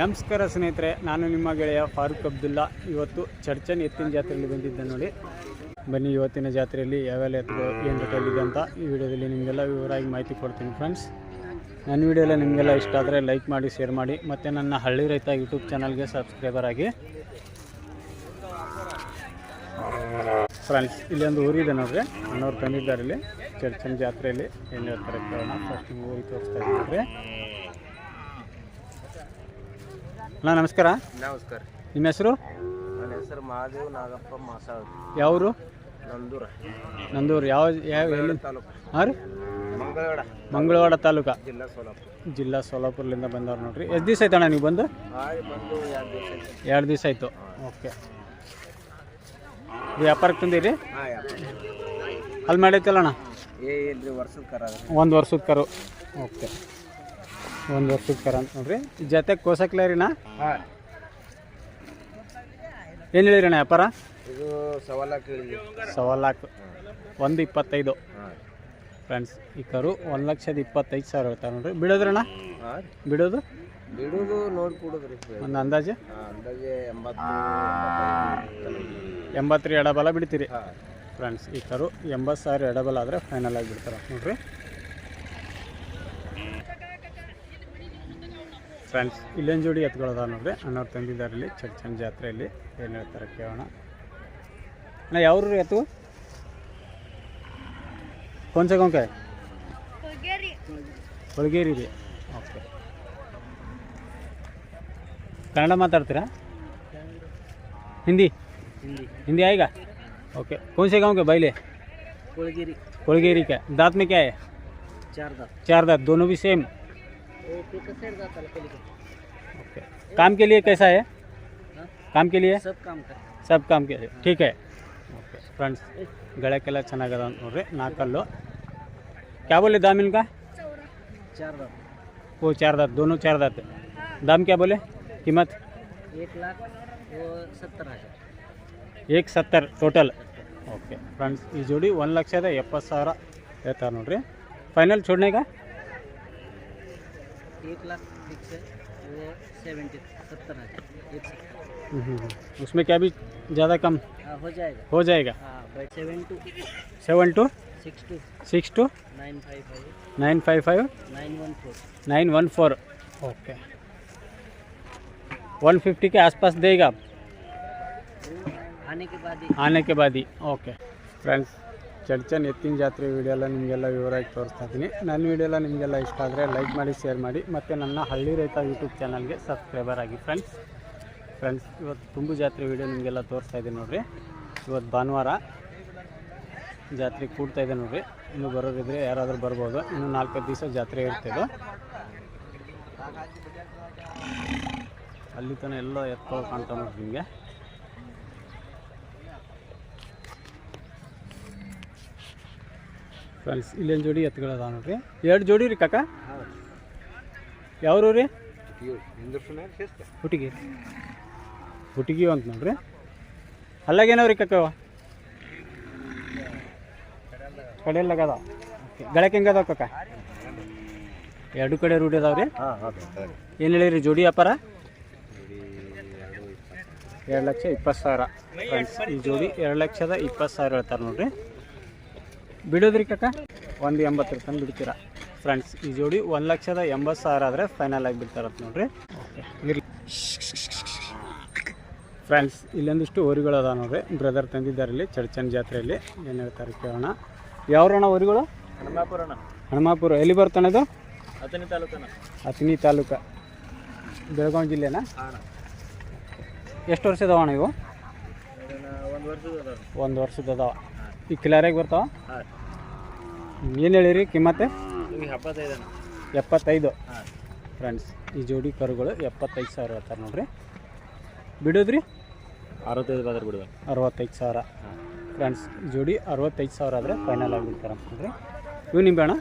ನಮಸ್ಕಾರ ಸ್ನೇಹಿತರೆ, ನಾನು ನಿಮ್ಮ ಗೆಳೆಯ ಫಾರೂಕ್ ಅಬ್ದುಲ್ಲಾ. ಇವತ್ತು ಚರ್ಚನ್ ಎತ್ತಿನ ಜಾತ್ರೆಯಲ್ಲಿ ಬಂದಿದ್ದೆ ನೋಡಿ. ಬನ್ನಿ, ಇವತ್ತಿನ ಜಾತ್ರೆಯಲ್ಲಿ ಯಾವೆಲ್ಲ ಎತ್ತುಗಳು ಏನು ಬೇಕಾಗಿದೆ ಅಂತ ಈ ವಿಡಿಯೋದಲ್ಲಿ ನಿಮಗೆಲ್ಲ ವಿವರವಾಗಿ ಮಾಹಿತಿ ಕೊಡ್ತೀನಿ ಫ್ರೆಂಡ್ಸ್ ನನ್ನ ವಿಡಿಯೋ ಎಲ್ಲ ನಿಮಗೆಲ್ಲ ಇಷ್ಟ ಆದರೆ ಲೈಕ್ ಮಾಡಿ ಶೇರ್ ಮಾಡಿ, ಮತ್ತು ನನ್ನ ಹಳ್ಳಿ ರೈತ ಯೂಟ್ಯೂಬ್ ಚಾನಲ್ಗೆ ಸಬ್ಸ್ಕ್ರೈಬರ್ ಆಗಿ. ಫ್ರೆಂಡ್ಸ್ ಇಲ್ಲಿ ಒಂದು ಊರಿದೆ ನೋಡ್ರಿ. ಅಣ್ಣವ್ರು ತಂದಿದ್ದಾರೆ ಇಲ್ಲಿ. ಚರ್ಚನ್ ಜಾತ್ರೆಯಲ್ಲಿ ಎಲ್ಲಿ ಹೇಳ್ತಾರೆ ಕೇಳೋಣ. ಫಸ್ಟ್ ಊರಿಗೆ ತೋರಿಸ್ತಾ ಇದ್ದೀನಿ ಅಣ್ಣ ನಮಸ್ಕಾರ. ನಮಸ್ಕಾರ ನಿಮ್ಮ ಹೆಸರು? ನನ್ನ ಹೆಸರು ಮಹಾದೇವ್ ನಾಗಪ್ಪ ಮಾಸಾವತಿ ಯಾವರು? ನಂದೂರ. ನಂದೂರು. ಯಾವ ಯಾವ ಎಲ್ಲಿ? ತಾಲೂಕು. ಹಾಂ ರೀ. ಮಂಗಳವಾಡ. ಮಂಗಳವಾಡ ತಾಲೂಕು? ಜಿಲ್ಲಾ ಸೋಲಾಪುರ. ಜಿಲ್ಲಾ ಸೋಲಾಪುರದಿಂದ ಬಂದವ್ರು ನೋಡ್ರಿ. ಎಷ್ಟು ದಿವಸ ಆಯ್ತಣ್ಣ ನೀವು ಬಂದು? ಆಯ್ ಬಂದು ಎರಡು ದಿವಸ ಆಯ್ತು. ಎರಡು ದಿವಸ ಆಯಿತು. ಓಕೆ. ವ್ಯಾಪಾರಕ್ಕೆ ತಂದಿರಿ? ಹಾಂ ಮಾಡೈತಲ್ಲ ಅಲ್ಲಿ ಮಾಡೈತಲ್ಲಣ್ಣ ಏ ಇಲ್ರಿ ವರ್ಷದ ಕರ ಒಂದು ವರ್ಷದ ಕರು. ಓಕೆ. ಒಂದು ವರ್ಷದ ಕರ ಅಂತ ನೋಡ್ರಿ. ಜೊತೆ ಕೋಸಕ್ಲೇರಿನ ಹಾಂ. ಏನು ಹೇಳಿರಣ್ಣ ವ್ಯಾಪಾರ? ಇದು ಸವಾಲಾಕು ಒಂದು ಇಪ್ಪತ್ತೈದು. ಫ್ರೆಂಡ್ಸ್ ಈ ಕರು ಒಂದು ಲಕ್ಷದ ಇಪ್ಪತ್ತೈದು ಸಾವಿರ ಹೇಳ್ತಾರೆ ನೋಡ್ರಿ. ಬಿಡೋದ್ರಣ್ಣ ಹಾಂ ಬಿಡೋದು? ಬಿಡುದು ನೋಡಿ ಕೊಡುದ್ರಿ. ಒಂದು ಅಂದಾಜು? ಅಂದಾಜು ಅಂದಾಜೆ ಎಂಬತ್ತು ಎಂಬತ್ತರ ಎಡಬಲ ಬಿಡ್ತೀರಿ. ಫ್ರೆಂಡ್ಸ್ ಈ ಕರು ಎಂಬತ್ತು ಸಾವಿರ ಎಡಬಲ ಆದರೆ ಫೈನಲ್ ಆಗಿ ಬಿಡ್ತಾರೆ ನೋಡ್ರಿ. ಫ್ರೆಂಡ್ಸ್ ಇಲ್ಲೊಂದು ಜೋಡಿ ಎತ್ಕೊಳ್ಳೋದ ನೋಡ್ರಿ ಅಣ್ಣವ್ರು ತಂದಿದ್ದಾರೆ ಇಲ್ಲಿ ಚರ್ಚನ್ ಜಾತ್ರೆಯಲ್ಲಿ ಏನು ಹೇಳ್ತಾರೆ ಕೇಳೋಣ ಅಣ್ಣ ಯಾವ್ರು ಎತ್ತು ಕೊಂಚ ಕೊಂಕೆ ಹೊಳಗೇರಿ ರೀ ಓಕೆ ಕನ್ನಡ ಮಾತಾಡ್ತೀರಾ ಹಿಂದಿ ಹಿಂದಿ हिंदी आएगा ओके कौन से गांव के बैले कोळगिरी कोलगेरी का दांत में क्या है चार दात चार दांत दोनों भी सेम सब ओके काम के लिए कैसा है काम के लिए काम कर सब काम के लिए ठीक है ಓಕೆ ಫ್ರೆಂಡ್ಸ್ ಗಳಕ್ಕೆಲ್ಲ ಚೆನ್ನಾಗದ ಅಂತ ನೋಡ್ರಿ ನಾಲ್ಕಲ್ಲು क्या बोले दाम इनका चार दात वो चार दांत दोनों चार दांत दाम क्या बोले कीमत एक लाख वो सत्तर हजार ಏಕ್ ಸತ್ತರ್ ಟೋಟಲ್ ಓಕೆ ಫ್ರೆಂಡ್ಸ್ ಈ ಜೋಡಿ ಒಂದು ಲಕ್ಷದ ಎಪ್ಪತ್ತು ಸಾವಿರ ಹೇಳ್ತಾರೆ ನೋಡ್ರಿ ಫೈನಲ್ छोड़ने का एक लाख फिक्स है वो सेवेंटी सत्तर हज़ार हम्म, हम्म, हम्म। उसमें क्या भी ज़्यादा कम? आ, हो जाएगा। हो जाएगा। Seven two seven two six two six two nine five five nine five five nine one four nine one four okay one fifty के आसपास देगा? आप आने के बाद ही। आने के बाद ही। ओके फ्रेंड्स ಚರ್ಚನ್ ಎತ್ತಿನ ಜಾತ್ರೆ ವಿಡಿಯೋ ಎಲ್ಲ ನಿಮಗೆಲ್ಲ ವಿವರವಾಗಿ ತೋರಿಸ್ತಾ ಇದ್ದೀನಿ. ನನ್ನ ವಿಡಿಯೋ ಎಲ್ಲ ನಿಮಗೆಲ್ಲ ಇಷ್ಟ ಆದರೆ ಲೈಕ್ ಮಾಡಿ ಶೇರ್ ಮಾಡಿ, ಮತ್ತು ನನ್ನ ಹಳ್ಳಿ ರೈತ ಯೂಟ್ಯೂಬ್ ಚಾನಲ್ಗೆ ಸಬ್ಸ್ಕ್ರೈಬರ್ ಆಗಿ ಫ್ರೆಂಡ್ಸ್ ಫ್ರೆಂಡ್ಸ್ ಇವತ್ತು ತುಂಬು ಜಾತ್ರೆ ವಿಡಿಯೋ ನಿಮಗೆಲ್ಲ ತೋರಿಸ್ತಾ ಇದ್ದೀನಿ ನೋಡಿರಿ. ಇವತ್ತು ಭಾನುವಾರ ಜಾತ್ರೆ ಕೂಡ್ತಾ ಇದೆ ನೋಡಿರಿ. ಇನ್ನು ಬರೋದಿದ್ರೆ ಯಾರಾದರೂ ಬರ್ಬೋದು. ಇನ್ನು ನಾಲ್ಕೈದು ದಿವಸ ಜಾತ್ರೆ ಇರ್ತಿದ್ದು ಅಲ್ಲಿ ತನಕ ಎಲ್ಲ ಎತ್ಕೊಳ್ಳೋ ಕಾಣ್ತಾ ನೋಡ್ರಿ ನಿಮಗೆ. ಫ್ರೆಂಡ್ಸ್ ಇಲ್ಲೊಂದು ಜೋಡಿ ಎತ್ತುಗಳದ ನೋಡ್ರಿ. ಎರಡು ಜೋಡಿ ರೀ ಕಾಕ? ಯಾವ್ರು ರೀ ಹುಟ್ಟಿಗೆ. ಹುಟ್ಟಿಗೆ ಅಂತ ನೋಡ್ರಿ. ಅಲ್ಲಾಗೇನವ್ರಿ ಕಾಕ ಅವ? ಕಡೆಯಲ್ಲಾಗದ ಓಕೆ ಗಳಕ್ಕೆ ಹೆಂಗದಾವ ಕಾಕ? ಎರಡು ಕಡೆ ರೂಢಿ ಅದಾವ ರೀ. ಹಾಂ ಏನು ಹೇಳಿರಿ ಜೋಡಿ ವ್ಯಾಪಾರ? ಎರಡು ಲಕ್ಷ ಇಪ್ಪತ್ತು ಸಾವಿರ. ಫ್ರೆಂಡ್ಸ್ ಈ ಜೋಡಿ ಎರಡು ಲಕ್ಷದ ಇಪ್ಪತ್ತು ಸಾವಿರ ಹೇಳ್ತಾರೆ ನೋಡ್ರಿ. ಬಿಡೋದ್ರಿ ಕಾಕ? ಒಂದು ಎಂಬತ್ತರ ತನಕ ಬಿಡ್ತೀರಾ? ಫ್ರೆಂಡ್ಸ್ ಈ ಜೋಡಿ ಒಂದು ಲಕ್ಷದ ಎಂಬತ್ತು ಸಾವಿರ ಆದರೆ ಫೈನಲ್ ಆಗಿ ಬಿಡ್ತಾರತ್ತೆ ನೋಡ್ರಿ. ಓಕೆ ಇರಲಿ. ಫ್ರೆಂಡ್ಸ್ ಇಲ್ಲೊಂದಿಷ್ಟು ಊರುಗಳು ಅದಾವೆ ನೋಡ್ರಿ. ಬ್ರದರ್ ತಂದಿದ್ದಾರೆ ಇಲ್ಲಿ ಚರ್ಚನ್ ಜಾತ್ರೆಯಲ್ಲಿ. ಏನು ಹೇಳ್ತಾರೆ ಕೇಳೋಣ. ಯಾವ್ರಣ ಊರುಗಳು ಹಣಮಾಪುರ ಹಣಮಾಪುರ ಎಲ್ಲಿ ಬರ್ತಾನೆ ಇದು? ಅತನಿ ತಾಲೂಕನ ಹತ್ತನಿ ತಾಲೂಕು. ಬೆಳಗಾವಿ ಜಿಲ್ಲೆನಾ? ಎಷ್ಟು ವರ್ಷದ ಅಣ್ಣ ಇವು ಒಂದು ವರ್ಷದ ಅದಾವ. ಒಂದು ವರ್ಷದ ಅದಾವ. ಈ ಕಿಲಾರಿಗೆ ಬರ್ತಾವ? ಹಾಂ. ಏನು ಹೇಳಿರಿ ಕಿಮ್ಮತ್ತೆ? ಎಪ್ಪತ್ತೈದು ಹಾಂ. ಫ್ರೆಂಡ್ಸ್ ಈ ಜೋಡಿ ಕರುಗಳು ಎಪ್ಪತ್ತೈದು ಸಾವಿರ ಹೇಳ್ತಾರೆ ನೋಡ್ರಿ. ಬಿಡೋದ್ರಿ? ಅರವತ್ತೈದು ಬಂದ್ರೆ ಬಿಡುವ. ಅರವತ್ತೈದು ಸಾವಿರ. ಫ್ರೆಂಡ್ಸ್ ಈ ಜೋಡಿ ಅರವತ್ತೈದು ಸಾವಿರ ಆದರೆ ಫೈನಲ್ ಆಗಿಬಿಡ್ತಾರೆ ಅಂತಂದ್ರೆ ಇವು ನಿಮ್ಮ ಬೇಣ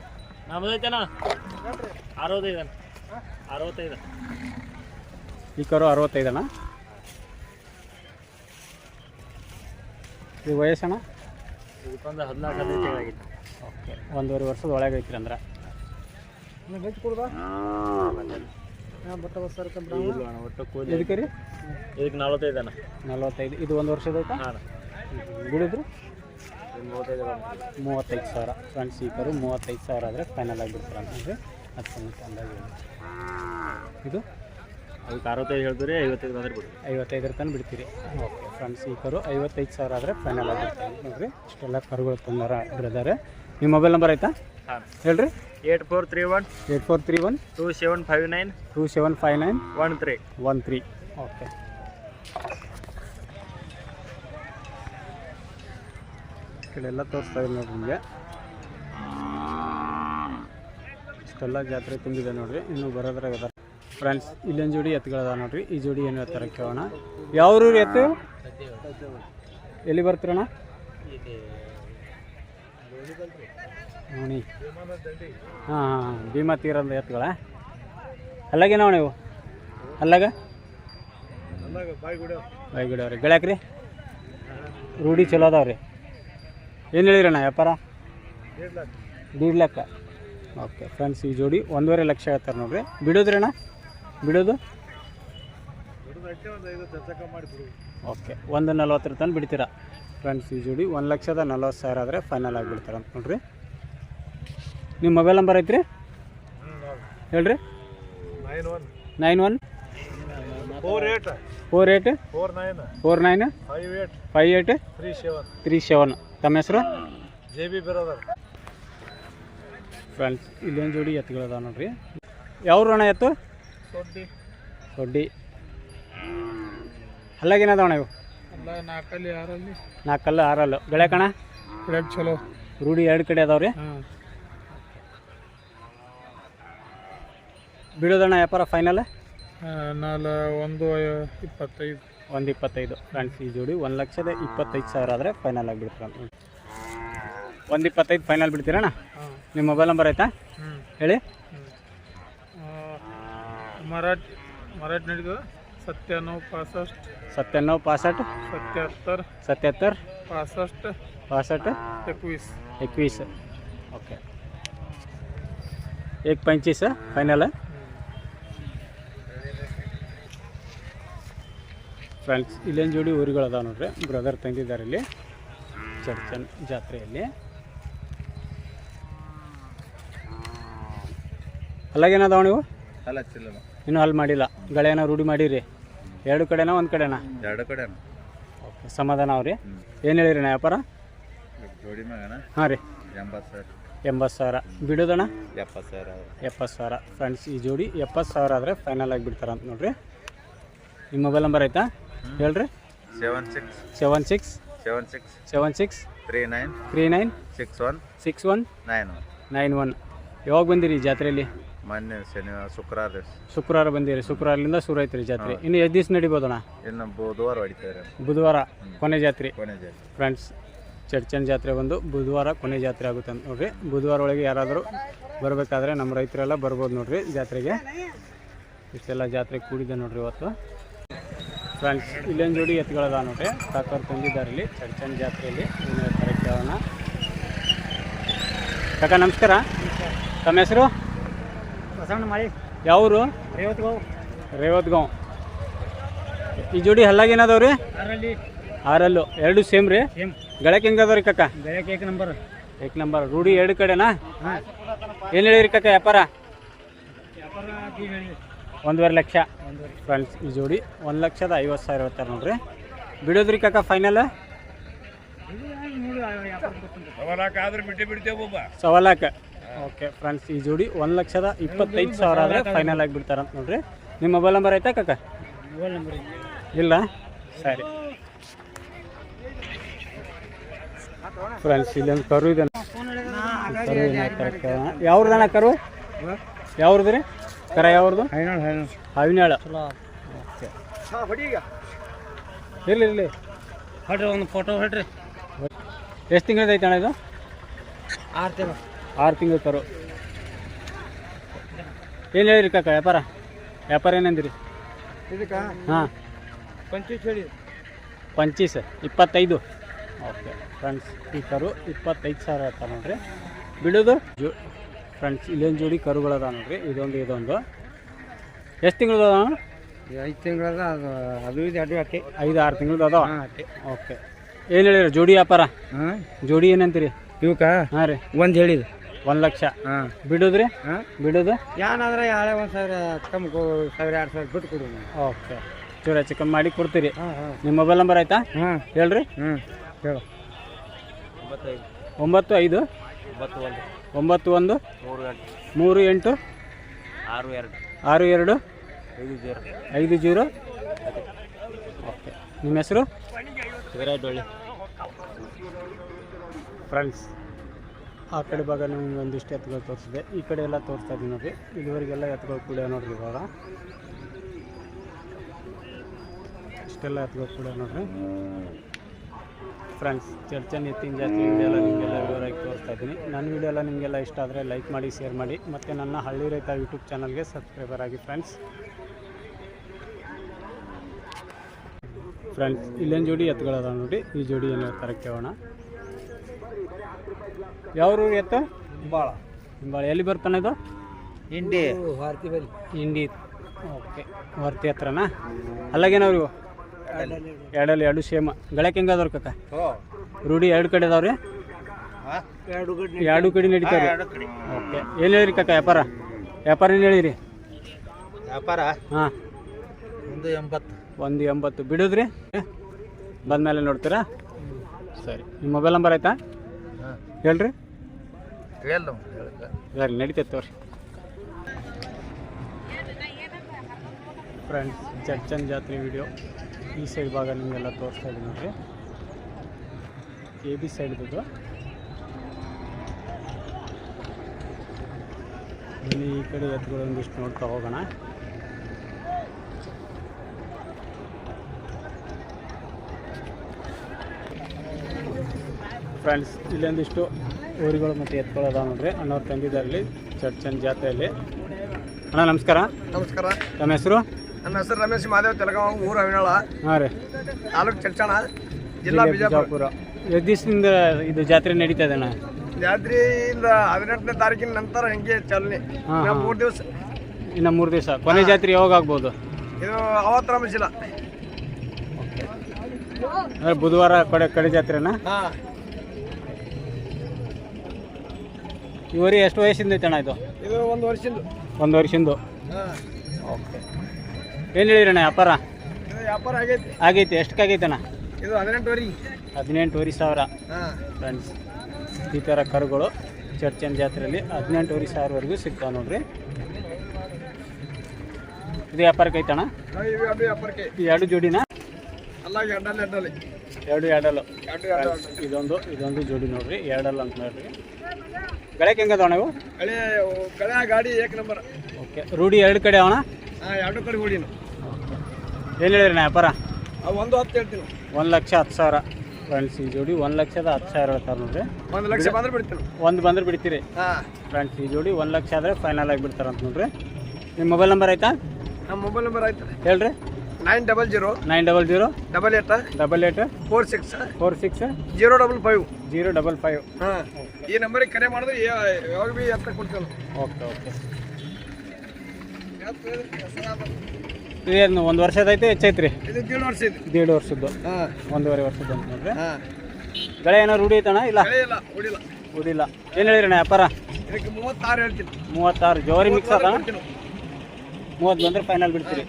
ಅರವತ್ತೈದು ಈ ಕರು ಅರವತ್ತೈದಣ್ಣ ಈ ವಯಸ್ಸಣ್ಣ? ಇದಕ್ಕೊಂದು ಹದಿನಾಲ್ಕು ಹದಿನೈದು ತಿಂಗಳಾಗಿತ್ತು. ಓಕೆ ಒಂದೂವರೆ ವರ್ಷದ ಒಳಗೆ ಐತ್ರಿ ಅಂದ್ರೆ? ಒಟ್ಟು ಕೂಲಿ. ಇದಕ್ಕೆ ರೀ? ಇದಕ್ಕೆ ನಲ್ವತ್ತೈದು ಅಣ್ಣ. ನಲ್ವತ್ತೈದು ಇದು ಒಂದು ವರ್ಷದ ಐತಾ ಹಾಂ ಬಿಡಿದ್ರು? ಮೂವತ್ತೈದು ಮೂವತ್ತೈದು ಸಾವಿರ. ಫ್ರೆಂಡ್ಸ್ ಈ ಕರು ಮೂವತ್ತೈದು ಸಾವಿರ ಆದರೆ ಫೈನಲ್ ಆಗಿಬಿಡ್ತಾರೆ ಅಂತಂದರೆ ಅದು ಅಂದಾಜು. ಇದು? ಅದಕ್ಕೆ ಅರವತ್ತೈದು ಹೇಳ್ತೀರಿ ಐವತ್ತೈದು ಬಂದ್ರೆ ಬಿಡಿ ಐವತ್ತೈದರ ತಂದು ಬಿಡ್ತೀರಿ. ಓಕೆ ಫ್ರೆಂಡ್ಸ್ ಈ ಕರು ಐವತ್ತೈದು ಸಾವಿರ ಆದರೆ ಫೈನಲ್ ಆಗಿರ್ತೀವಿ ನೋಡಿರಿ ಇಷ್ಟೆಲ್ಲ ಕರುಗಳು ತಂದಾರ ಬ್ರದರ್ ನಿಮ್ಮ ಮೊಬೈಲ್ ನಂಬರ್ ಆಯ್ತಾ? ಹಾಂ. ಹೇಳ್ರಿ. Eight four three one eight four three one two seven five nine two seven five nine one three one three okay ಕಡೆಲ್ಲ ತೋರಿಸ್ತಾ ಇದ್ದೀನಿ ನೋಡಿ ನಿಮಗೆ. ಇಷ್ಟೆಲ್ಲ ಜಾತ್ರೆ ತುಂಬಿದೆ ನೋಡಿರಿ. ಇನ್ನು ಬರೋದ್ರಾಗ ಫ್ರೆಂಡ್ಸ್ ಇಲ್ಲೊಂದು ಜೋಡಿ ಎತ್ತುಗಳದ ನೋಡ್ರಿ. ಈ ಜೋಡಿ ಏನು ಹೇಳ್ತಾರೆ ಕೇಳೋಣ. ಯಾವ ಊರು ಎತ್ತು? ಎಲ್ಲಿ ಬರ್ತೀರಣ್ಣ? ನೋಡಿ. ಹಾಂ ಹಾಂ ಭೀಮಾ ತೀರಂದ ಎತ್ತುಗಳ ಅಲ್ಲಾಗೇನವ ನೀವು? ಅಲ್ಲಾಗ? ಬಾಯ್ಗುಡಿ ಗೆಳ್ಯಾಕ್ರಿ. ರೂಢಿ ಚಲೋ ಅದಾವ್ರಿ ಏನು ಹೇಳಿರಣ್ಣ ವ್ಯಾಪಾರ? ದೀಡ್ ಲೆಕ್ಕ ಓಕೆ ಫ್ರೆಂಡ್ಸ್ ಈ ಜೋಡಿ ಒಂದೂವರೆ ಲಕ್ಷ ಹೇಳ್ತಾರೆ ನೋಡ್ರಿ. ಬಿಡೋದ್ರಿ ಅಣ್ಣ ಬಿಡೋದು? ಓಕೆ ಒಂದು ನಲ್ವತ್ತರ ತಂದು ಬಿಡ್ತೀರಾ? ಫ್ರೆಂಡ್ಸ್ ಈ ಜೋಡಿ ಒಂದು ಲಕ್ಷದ ನಲ್ವತ್ತು ಸಾವಿರ ಆದರೆ ಫೈನಲ್ ಆಗಿಬಿಡ್ತಾರೆ ಅಂತ ನೋಡ್ರಿ. ನಿಮ್ಮ ಮೊಬೈಲ್ ನಂಬರ್ ಐತ್ರಿ? ಹೇಳ್ರಿ. Nine one nine one four eight four eight four nine four nine five eight five eight three seven three seven ತಮ್ಮ ಹೆಸರು? ಜೆ ಬಿ ಬರೋದರ್ ಫ್ರೆಂಡ್ಸ್ ಇಲ್ಲೊಂದು ಜೋಡಿ ಎತ್ತುಗಳದ ನೋಡ್ರಿ. ಯಾವ ಅಣ್ಣ ಎತ್ತು? ಸೊಡ್ಡಿ. ಅಲ್ಲಾಗೇನದವಣ ಇವು ನಾಲ್ಕಲ್ಲಿ ಆರಲ್ಲಿ. ಕುಡಿಯಕ್ಕೆ ಚಲೋ. ರೂಢಿ ಎರಡು ಕಡೆ ಅದಾವ್ರಿ? ಬಿಡೋದಣ್ಣ ವ್ಯಾಪಾರ ಫೈನಲ್ ನಾಲ್ ಒಂದು ಇಪ್ಪತ್ತೈದು. ಒಂದು ಇಪ್ಪತ್ತೈದು. ಫ್ರೆಂಡ್ಸ್ ಈ ಜೋಡಿ ಒಂದು ಲಕ್ಷದ ಇಪ್ಪತ್ತೈದು ಸಾವಿರ ಆದರೆ ಫೈನಲ್ ಆಗಿ ಬಿಡ್ತಾರೆ. ಒಂದು ಇಪ್ಪತ್ತೈದು ಫೈನಲ್ ಬಿಡ್ತೀರಣ್ಣ? ನಿಮ್ಮ ಮೊಬೈಲ್ ನಂಬರ್ ಆಯ್ತಾ? ಹೇಳಿ. ಮರಾಠಿ ಮರಾಠಿ ನಡಿದು ಸತ್ಯಾನವ್ ಪಾಸಷ್ಟ್ सत्त्याण्णव पासष्ट सत्याहत्तर सत्याहत्तर पासष्ट पासष्ट एकवीस एकवीस ओके एक पंचवीस ಫೈನಲ್ ಫ್ರೆಂಡ್ಸ್ ಇಲ್ಲೊಂದು ಜೋಡಿ ಊರುಗಳು ಅದಾವ ನೋಡ್ರಿ ಬ್ರದರ್ ತಂದಿದ್ದಾರೆ ಇಲ್ಲಿ ಚರ್ಚನ್ ಜಾತ್ರೆಯಲ್ಲಿ ಅಲ್ಲಾಗೇನದಾವ ನೀವು ಅಲ್ಲ ಚಿಲ್ಲನ ಇನ್ನೂ ಅಲ್ಲಿ ಮಾಡಿಲ್ಲ. ಗಳೇನ ರೂಢಿ ಮಾಡಿರಿ. ಎರಡು ಕಡೆನಾ ಒಂದು ಕಡೆನಾ? ಎರಡು ಕಡೆ ಓಕೆ ಸಮಾಧಾನ ಅವ್ರಿ. ಏನು ಹೇಳಿರಿ ನಾ ವ್ಯಾಪಾರ ಜೋಡಿ ಹಾಂ ರೀ. ಎಂಬತ್ತು ಸಾವಿರ. ಎಂಬತ್ತು ಸಾವಿರ. ಬಿಡೋದಣ್ಣ? ಎಪ್ಪತ್ತು ಸಾವಿರ ಎಪ್ಪತ್ತು ಸಾವಿರ. ಫ್ರೆಂಡ್ಸ್ ಈ ಜೋಡಿ ಎಪ್ಪತ್ತು ಸಾವಿರ ಆದರೆ ಫೈನಲ್ ಆಗಿ ಬಿಡ್ತಾರೆ ಅಂತ ನೋಡ್ರಿ. ನಿಮ್ಮ ಮೊಬೈಲ್ ನಂಬರ್ ಆಯ್ತಾ? ಹೇಳ್ರಿ. Seven six seven six seven six seven six three nine three nine six one six one nine one nine one ಯಾವಾಗ ಬಂದಿರಿ ಈ ಜಾತ್ರೆಯಲ್ಲಿ? ಮೊನ್ನೆ ಶನಿವಾರ ಶುಕ್ರವಾರ ದಿವಸ. ಶುಕ್ರವಾರ ಬಂದಿರಿ. ಶುಕ್ರವಾರದಿಂದ ಶುರು ಐತ್ರಿ ಜಾತ್ರೆ ಇನ್ನು ಎಷ್ಟು ದಿವಸ ನಡಿಬೋದಣ್ಣ? ಇನ್ನು ಬುಧವಾರ ಹೊಡಿತಾರೆ ಬುಧವಾರ ಕೊನೆ ಜಾತ್ರೆ. ಕೊನೆ ಜಾತ್ರೆ. ಫ್ರೆಂಡ್ಸ್ ಚರ್ಚನ್ ಜಾತ್ರೆ ಬಂದು ಬುಧವಾರ ಕೊನೆ ಜಾತ್ರೆ ಆಗುತ್ತೆ ಅಂತ ನೋಡ್ರಿ. ಬುಧವಾರ ಒಳಗೆ ಯಾರಾದರೂ ಬರಬೇಕಾದ್ರೆ ನಮ್ಮ ರೈತರೆಲ್ಲ ಬರ್ಬೋದು ನೋಡ್ರಿ ಜಾತ್ರೆಗೆ. ಇಷ್ಟೆಲ್ಲ ಜಾತ್ರೆ ಕೂಡಿದೆ ನೋಡ್ರಿ ಇವತ್ತು. ಫ್ರೆಂಡ್ಸ್ ಇಲ್ಲೊಂದು ಜೋಡಿ ಎತ್ತುಗಳದ ನೋಡ್ರಿ. ಸಾಕವ್ರು ತಂದಿದ್ದಾರೆ ಇಲ್ಲಿ ಚರ್ಚನ್ ಜಾತ್ರೆಯಲ್ಲಿ ಕರೆಕ್ಟ್ ಅವನ ಕೇಳೋಣ ಕಾಕ ನಮಸ್ಕಾರ. ತಮ್ಮ ಹೆಸರು? ಬಸವಣ್ಣ ಮಾಡಿ ಯಾವರು? ರೇವತ್ಗಾವ್ ರೇವತ್ಗಾಂವ್ ಈ ಜೋಡಿ ಹಲ್ಲಾಗೇನದವ್ರಿ ಆರಲ್ಲಿ ಆರಲ್ಲು. ಎರಡು ಸೇಮ್ ರೀ? ಸೇಮ್. ಗಳಕ್ಕೆ ಹೆಂಗದವ್ರಿ ಕಕ್ಕ ಬೆಳಗ್ಗೆ ಏಕ ನಂಬರ್. ಏಕ್ ನಂಬರ್. ರೂಢಿ ಎರಡು ಕಡೆನಾ? ಏನು ಹೇಳಿರಿ ಕಕ್ಕ ವ್ಯಾಪಾರ? ವ್ಯಾಪಾರ ಹೇಳಿ. ಒಂದೂವರೆ ಲಕ್ಷ. ಫ್ರೆಂಡ್ಸ್ ಈ ಜೋಡಿ ಒಂದು ಲಕ್ಷದ ಐವತ್ತು ಸಾವಿರ ಇರ್ತಾರೆ ನೋಡ್ರಿ. ಬಿಡೋದ್ರಿ ಕಕ್ಕ ಫೈನಲ್ ಆದ್ರೆ ಬಿಟ್ಟೆ ಬಿಡ್ತೇವೆ ಸವಾಲಾಕ. ಓಕೆ ಫ್ರೆಂಡ್ಸ್ ಈ ಜೋಡಿ ಒಂದು ಲಕ್ಷದ ಇಪ್ಪತ್ತೈದು ಸಾವಿರ ಆದರೆ ಫೈನಲ್ ಆಗಿ ಬಿಡ್ತಾರೆ ಅಂತ ನೋಡ್ರಿ. ನಿಮ್ಮ ಮೊಬೈಲ್ ನಂಬರ್ ಐತಾ ಕಾಕ? ಮೊಬೈಲ್ ನಂಬರ್ ಇಲ್ಲ? ಸರಿ. ಫ್ರೆಂಡ್ಸ್ ಇಲ್ಲೊಂದು ಕರು ಇದೆ. ಕರು ಅಣ್ಣ ಕರು? ಯಾವ್ರದ್ರಿ ರೀ? ಕರ ಯಾವ್ರದ್ದು? ಹವಿನಾಳ ಇಲ್ಲ ಓಕೆ. ಇರಲಿ ಹೊಡ್ರಿ ಒಂದು ಫೋಟೋ ಹೊಡ್ರಿ ಎಷ್ಟು ತಿಂಗಳದೈತೆ ಅಣ್ಣ ಇದು? ಆರು ತಿಂಗಳು. ಆರು ತಿಂಗಳು ಕರು ಏನು ಹೇಳಿರಿ ಕಾಕ ವ್ಯಾಪಾರ? ವ್ಯಾಪಾರ ಏನಂದಿರಿ? ಇದಕ್ಕೆ? ಹಾಂ. ಪಂಚೀಸ್ ಹೇಳಿ. ಪಂಚೀಸ್ ಇಪ್ಪತ್ತೈದು. ಓಕೆ ಫ್ರೆಂಡ್ಸ್ ಈ ಕರು ಇಪ್ಪತ್ತೈದು ಸಾವಿರ ಹೇಳ್ತಾರೆ ನೋಡ್ರಿ. ಬಿಡೋದು? ಜೋ ಫ್ರೆಂಡ್ಸ್ ಇಲ್ಲೊಂದು ಜೋಡಿ ಕರುಗಳದ ನೋಡ್ರಿ. ಇದೊಂದು ಇದೊಂದು. ಎಷ್ಟು ತಿಂಗಳದ ಐದು ತಿಂಗಳದ ಅದು ಅದು ಇದು ಅಡ್ಡು ಹಾಕಿ ಐದು ಆರು ತಿಂಗಳದ ಅದಾವ? ಓಕೆ. ಏನು ಹೇಳಿರಿ ಜೋಡಿ ವ್ಯಾಪಾರ? ಹಾಂ? ಜೋಡಿ ಏನಂತೀರಿ? ಇವಕ್ಕ? ಹಾಂ ರೀ. ಒಂದು ಹೇಳಿದೆ. ಒಂದು ಲಕ್ಷ. ಹಾಂ. ಬಿಡೋದ್ರಿ? ಹಾಂ? ಬಿಡೋದು? ಏನಾದ್ರೆ ಯಾಳೆ ಒಂದು ಸಾವಿರ ಕಮ್ಮಿ ಸಾವಿರ ಎರಡು ಸಾವಿರ ಬಿಟ್ಟು ಕೊಡು ಓಕೆ. ಚೂರ ಹೆಚ್ಚು ಕಮ್ಮಿ ಮಾಡಿ ಕೊಡ್ತೀರಿ. ಹಾಂ ಹಾಂ. ನಿಮ್ಮ ಮೊಬೈಲ್ ನಂಬರ್ ಆಯ್ತಾ? ಹಾಂ. ಹೇಳ್ರಿ. ಹ್ಞೂ ಹೇಳು. ಒಂಬತ್ತು ಐದು ಒಂಬತ್ತು ಒಂದು ಒಂಬತ್ತು ಒಂದು ಮೂರು ಎಂಟು. ಮೂರು ಎಂಟು ಆರು ಎರಡು. ಆರು ಎರಡು ಐದು ಜೀರೋ. ಐದು ಜೀರೋ ಓಕೆ. ನಿಮ್ಮ ಹೆಸರು? ವಿರಾಟೊಳ್ಳಿ ಫ್ರೆಂಡ್ಸ್ ಆ ಕಡೆ ಭಾಗ ನಿಮ್ಗೆ ಒಂದಿಷ್ಟು ಎತ್ತುಗಳು ತೋರಿಸಿದೆ. ಈ ಕಡೆ ಎಲ್ಲ ತೋರಿಸ್ತಾ ಇದ್ದೀನಿ ನೋಡಿರಿ ಇದುವರೆಗೆಲ್ಲ ಎತ್ತುಗಳು ಕೂಡ ನೋಡ್ರಿ ಇವಾಗ. ಇಷ್ಟೆಲ್ಲ ಎತ್ತುಗಳು ಕೂಡ ನೋಡ್ರಿ. ಫ್ರೆಂಡ್ಸ್ ಚರ್ಚನ್ ಎತ್ತಿನ ಜಾತಿ ವಿಡಿಯೋ ಎಲ್ಲ ನಿಮಗೆಲ್ಲ ವಿವರವಾಗಿ ತೋರಿಸ್ತಾ ಇದ್ದೀನಿ. ನನ್ನ ವಿಡಿಯೋ ಎಲ್ಲ ನಿಮಗೆಲ್ಲ ಇಷ್ಟ ಆದರೆ ಲೈಕ್ ಮಾಡಿ ಶೇರ್ ಮಾಡಿ. ಮತ್ತು ನನ್ನ ಹಳ್ಳಿ ರೈತ ಯೂಟ್ಯೂಬ್ ಚಾನಲ್ಗೆ ಸಬ್ಸ್ಕ್ರೈಬರ್ ಆಗಿ ಫ್ರೆಂಡ್ಸ್ ಫ್ರೆಂಡ್ಸ್ ಇಲ್ಲೊಂದು ಜೋಡಿ ಎತ್ತುಗಳದ ನೋಡಿ. ಈ ಜೋಡಿ ಏನು ಹೇಳ್ತಾರೆ ಕೇಳೋಣ ಯಾವ ಊರು ಎತ್ತ? ಹಿಂಬಾಳ. ಭಾಳ ಎಲ್ಲಿ ಬರ್ತಾನೆ ಇದು? ಇಂಡಿ ಭಾರತಿ ಬರಿ ಇಂಡಿ ಓಕೆ. ವರ್ತಿ ಹತ್ರನಾ? ಅಲ್ಲಾಗೇನವ್ರು ಇವು? ಎರಡಲ್ಲಿ. ಎರಡು ಸೇಮ್. ಗಳಕ್ಕೆ ಹೆಂಗೆ ಅದಾವ್ರಿ ಕಕ್ಕ ರೂಢಿ ಎರಡು ಕಡೆ ಅದಾವ್ರಿ? ಎರಡು ಕಡೆ ನಡೀತಾವ್ರಿ. ಓಕೆ. ಏನು ಹೇಳಿರಿ ಕಕ್ಕ ವ್ಯಾಪಾರ? ವ್ಯಾಪಾರ ಏನು ಹೇಳಿರಿ? ವ್ಯಾಪಾರ? ಹಾಂ. ಒಂದು ಎಂಬತ್ತು. ಒಂದು ಎಂಬತ್ತು. ಬಿಡೋದ್ರಿ? ಬಂದಮೇಲೆ ನೋಡ್ತೀರಾ? ಸರಿ. ನಿಮ್ಮ ಮೊಬೈಲ್ ನಂಬರ್ ಆಯ್ತಾ? ಹಾಂ. ಹೇಳ್ರಿ. ಹೇಳು ಸರಿ ನಡೀತೈತೆ ತೋರಿ ಫ್ರೆಂಡ್ಸ್ ಚರ್ಚನ್ ಜಾತ್ರೆ ವಿಡಿಯೋ ಈ ಸೈಡ್ ಭಾಗ ನಿಮಗೆಲ್ಲ ತೋರಿಸ್ತಾ ಇದ್ದೀನಿ ನೋಡ್ರಿ ಎ ಬಿ ಸೈಡ್ದು ಇಲ್ಲಿ ಈ ಕಡೆ ಎತ್ತುಗಳು ಒಂದಿಷ್ಟು ನೋಡ್ತಾ ಹೋಗೋಣ. ಫ್ರೆಂಡ್ಸ್ ಇಲ್ಲೊಂದಿಷ್ಟು ಊರುಗಳು ಮತ್ತು ಎತ್ತುಗಳು ಅದಾವ ನೋಡ್ರಿ. ಅಣ್ಣವ್ರು ಚರ್ಚ್ ಚರ್ಚನ್ ಜಾತ್ರೆಯಲ್ಲಿ. ಅಣ್ಣ ನಮಸ್ಕಾರ. ನಮಸ್ಕಾರ. ತಮ್ಮ ಹೆಸರು? ನನ್ನ ಹೆಸರು ರಮೇಶ್ ಮಾದೇವ್ ತೆಲಗಾವ್ ಊರು ಅವಿನಾಳ. ಹಾಂ ರೀ. ತಾಲೂಕು ಚರ್ಚಣ ಜಿಲ್ಲಾ ಬಿಜಾಪುರ. ಎಷ್ಟು ದಿವಸದಿಂದ ಇದು ಜಾತ್ರೆ ನಡೀತಾ ಇದೆ ಅಣ್ಣ? ಜಾತ್ರೆಯಿಂದ ಹದಿನೆಂಟನೇ ತಾರೀಕಿನ ನಂತರ ಹಿಂಗೆ ಚಾಲನೆ. ಹಾಂ ಇನ್ನ ಹಾಂ. ಮೂರು ದಿವಸ. ಇನ್ನು ಮೂರು ದಿವಸ. ಕೊನೆ ಜಾತ್ರೆ ಯಾವಾಗ ಆಗ್ಬೋದು? ಇದು ಅವತ್ತು ರಮೇಶಿಲ್ಲ ಅಂದ್ರೆ ಬುಧವಾರ ಕಡೆ ಕಡೆ ಜಾತ್ರೆನಾ? ಹಾಂ. ಇವರಿ ಎಷ್ಟು ವಯಸ್ಸಿಂದ ಐತೆ ಅಣ್ಣ ಇದು? ಇದು ಒಂದು ವರ್ಷದ. ಒಂದು ವರ್ಷದ. ಓಕೆ. ಏನು ಹೇಳಿರಣ್ಣ ವ್ಯಾಪಾರ? ಇದು ವ್ಯಾಪಾರ ಆಗೈತಿ. ಆಗೈತೆ. ಎಷ್ಟಕ್ಕಾಗೈತೆ ಅಣ್ಣ? ಇದು ಹದಿನೆಂಟುವರೆ ಹದಿನೆಂಟುವರೆ ಸಾವಿರ. ಹಾಂ. ಫ್ರೆಂಡ್ಸ್ ಈ ಥರ ಕರುಗಳು ಚರ್ಚನ್ ಜಾತ್ರೆಯಲ್ಲಿ ಹದಿನೆಂಟುವರೆ ಸಾವಿರವರೆಗೂ ಸಿಗ್ತಾವೆ ನೋಡ್ರಿ. ಇದು ವ್ಯಾಪಾರಕ್ಕೆ ಐತಣ್ಣ? ಅದು ವ್ಯಾಪಾರಕ್ಕೆ. ಈ ಎರಡು ಜೋಡಿನ? ಅಲ್ಲ ಎಡ್ಡಲ್ಲಿ ಎಡ್ಡಲ್ಲಿ ಎರಡು ಎರಡಲ್ಲು. ಎರಡು ಎರಡಲ್ಲ. ಇದೊಂದು ಇದೊಂದು ಜೋಡಿ ನೋಡ್ರಿ. ಎರಡಲ್ಲ ಅಂತ ನೋಡ್ರಿ. ಬೆಳಗ್ಗೆ ಹೆಂಗದವ ನೀವು? ಕಳೆ ಕಳೆ ಗಾಡಿ ಏಕ್ ನಂಬರ್. ಓಕೆ ರೂಢಿ ಎರಡು ಕಡೆ ಅವಣ ಹಾಂ ಎರಡು ಕಡೆ ಹೂಡಿನ ಏನು ಹೇಳಿರಿ ನಾ ವ್ಯಾಪಾರ? ಅವು ಒಂದು ಹತ್ತು ಹೇಳ್ತೀನಿ. ಒಂದು ಲಕ್ಷ ಹತ್ತು ಸಾವಿರ. ಫ್ರೆಂಡ್ಸ್ ಈ ಜೋಡಿ ಒಂದು ಲಕ್ಷದ ಹತ್ತು ಸಾವಿರ ಹೇಳ್ತಾರೆ ನೋಡ್ರಿ. ಒಂದು ಲಕ್ಷ ಬಂದ್ರೆ ಬಿಡ್ತೀನಿ. ಒಂದು ಬಂದ್ರೆ ಬಿಡ್ತೀರಿ. ಹಾಂ. ಫ್ರೆಂಡ್ಸ್ ಈ ಜೋಡಿ ಒಂದು ಲಕ್ಷ ಆದರೆ ಫೈನಲ್ ಆಗಿ ಬಿಡ್ತಾರಂತ ಅಂತ ನೋಡ್ರಿ. ನಿಮ್ಮ ಮೊಬೈಲ್ ನಂಬರ್ ಆಯ್ತಾ? ನಮ್ಮ ಮೊಬೈಲ್ ನಂಬರ್ ಆಯ್ತು. ಹೇಳ್ರಿ. Nine double zero nine double zero double eight double eight four six four six zero double five zero double five ಹಾಂ ಈ ನಂಬರಿಗೆ ಕರೆ ಮಾಡಿದ್ರೆ ಯಾವಾಗ ಭೀ ಹತ್ರ ಕೊಡ್ತೀವಿ. ಓಕೆ ಓಕೆ ಏನು ಒಂದು ವರ್ಷದೈತೆ ಹೆಚ್ಚೈತ್ರಿ ಇದು ವರ್ಷ ಇದೆ. ದೇಡು ವರ್ಷದ್ದು. ಹಾಂ. ಒಂದೂವರೆ ವರ್ಷದ್ದು ಅಂತ ನೋಡ್ರಿ. ಹಾಂ. ಗಳೆ ಏನೋ ರೂಢಿ ಐತಣ್ಣ ಇಲ್ಲ? ಬೆಳೆ ಇಲ್ಲ ಹೊಡಿಲ್ಲ ಉಡಿಲ್ಲ. ಏನು ಹೇಳಿರಣ್ಣ ವ್ಯಾಪಾರ? ಇದಕ್ಕೆ ಮೂವತ್ತಾರು ಹೇಳ್ತೀನಿ. ಮೂವತ್ತಾರು. ಜೋರಿ ಮಿಕ್ಸ್ ಅದ ಮೂವತ್ತು ಬಂದ್ರೆ ಫೈನಲ್ ಬಿಡ್ತೀರಿ.